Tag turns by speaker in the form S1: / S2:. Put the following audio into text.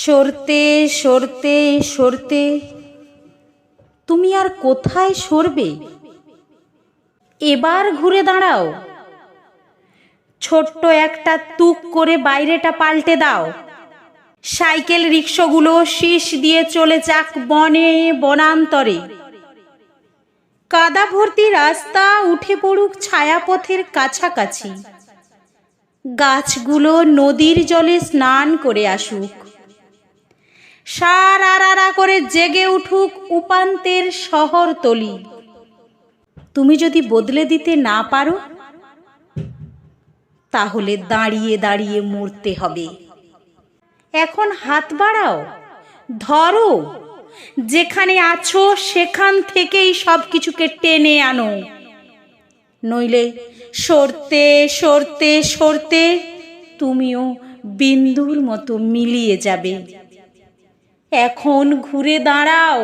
S1: সরতে সরতে সরতে। তুমি আর কোথায় সরবে? এবার ঘুরে দাঁড়াও। ছোট্ট একটা তুক করে বাইরেটা পাল্টে দাও। সাইকেল রিক্সাগুলো শীষ দিয়ে চলে যাক বনে, বনান্তরে। কাদা ভর্তি রাস্তা উঠে পড়ুক ছায়াপথের কাছাকাছি। গাছগুলো নদীর জলে স্নান করে আসুক। সার আরারা করে জেগে উঠুক উপান্তের শহরতলি। তুমি যদি বদলে দিতে না পারো, তাহলে দাঁড়িয়ে দাঁড়িয়ে মরতে হবে। এখন হাত বাড়াও, ধরো, যেখানে আছো সেখান থেকেই সব কিছুকে টেনে আনো। নইলে সরতে সরতে সরতে তুমিও বিন্দুর মতো মিলিয়ে যাবে। এখন ঘুরে দাঁড়াও।